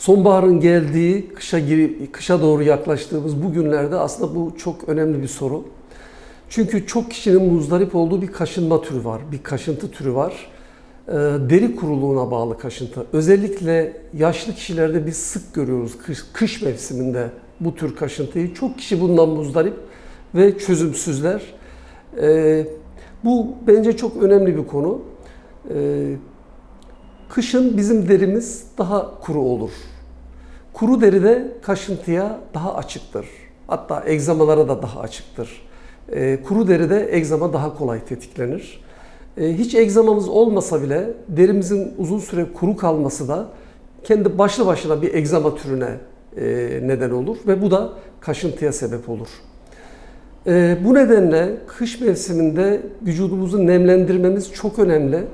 Sonbaharın geldiği, kışa giri, kışa doğru yaklaştığımız bu günlerde aslında bu çok önemli bir soru. Çünkü çok kişinin muzdarip olduğu bir kaşınma türü var, bir kaşıntı türü var. Ee, Deri kuruluğuna bağlı kaşıntı. Özellikle yaşlı kişilerde biz sık görüyoruz kış, kış mevsiminde bu tür kaşıntıyı. Çok kişi bundan muzdarip ve çözümsüzler. Ee, bu bence çok önemli bir konu. Kışın bizim derimiz daha kuru olur. Kuru deri de kaşıntıya daha açıktır. Hatta egzamalara da daha açıktır. Ee, kuru deride egzama daha kolay tetiklenir. Ee, hiç egzamamız olmasa bile derimizin uzun süre kuru kalması da kendi başlı başına bir egzama türüne e, neden olur ve bu da kaşıntıya sebep olur. Ee, bu nedenle kış mevsiminde vücudumuzu nemlendirmemiz çok önemli.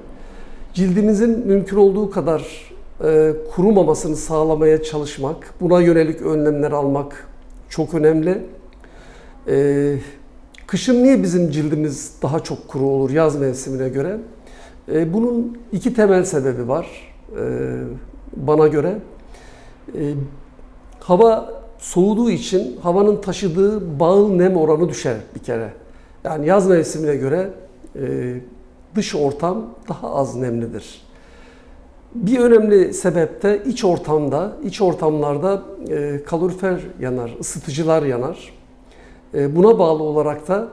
Cildimizin mümkün olduğu kadar e, kurumamasını sağlamaya çalışmak, buna yönelik önlemler almak çok önemli. Ee, kışın niye bizim cildimiz daha çok kuru olur yaz mevsimine göre? Ee, bunun iki temel sebebi var ee, bana göre. Ee, hava soğuduğu için havanın taşıdığı bağıl nem oranı düşer bir kere. Yani yaz mevsimine göre e, dış ortam daha az nemlidir. Bir önemli sebep de iç ortamda, iç ortamlarda e, kalorifer yanar, ısıtıcılar yanar. E, buna bağlı olarak da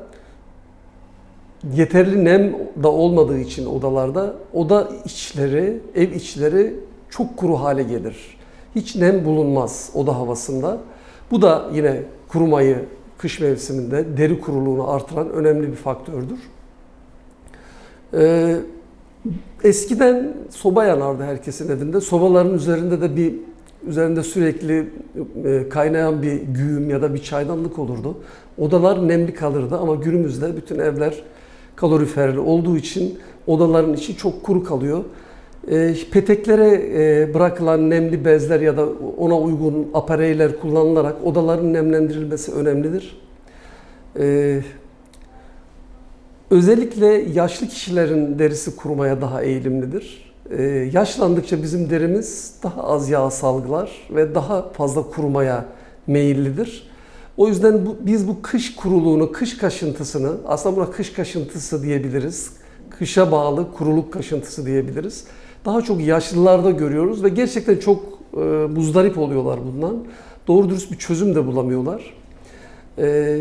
yeterli nem da olmadığı için odalarda oda içleri, ev içleri çok kuru hale gelir. Hiç nem bulunmaz oda havasında. Bu da yine kurumayı kış mevsiminde deri kuruluğunu artıran önemli bir faktördür. Ee, eskiden soba yanardı herkesin evinde. Sobaların üzerinde de bir üzerinde sürekli e, kaynayan bir güğüm ya da bir çaydanlık olurdu. Odalar nemli kalırdı ama günümüzde bütün evler kaloriferli olduğu için odaların içi çok kuru kalıyor. E, peteklere e, bırakılan nemli bezler ya da ona uygun apareyler kullanılarak odaların nemlendirilmesi önemlidir. Özellikle yaşlı kişilerin derisi kurumaya daha eğilimlidir. E, yaşlandıkça bizim derimiz daha az yağ salgılar ve daha fazla kurumaya meyillidir. O yüzden bu, biz bu kış kuruluğunu, kış kaşıntısını, aslında buna kış kaşıntısı diyebiliriz. Kışa bağlı kuruluk kaşıntısı diyebiliriz. Daha çok yaşlılarda görüyoruz ve gerçekten çok e, muzdarip oluyorlar bundan. Doğru dürüst bir çözüm de bulamıyorlar. E,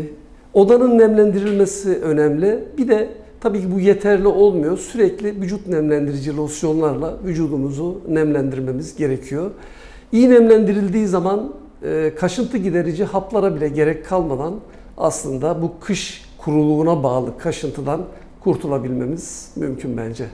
odanın nemlendirilmesi önemli. Bir de tabii ki bu yeterli olmuyor. Sürekli vücut nemlendirici losyonlarla vücudumuzu nemlendirmemiz gerekiyor. İyi nemlendirildiği zaman e, kaşıntı giderici haplara bile gerek kalmadan aslında bu kış kuruluğuna bağlı kaşıntıdan kurtulabilmemiz mümkün bence.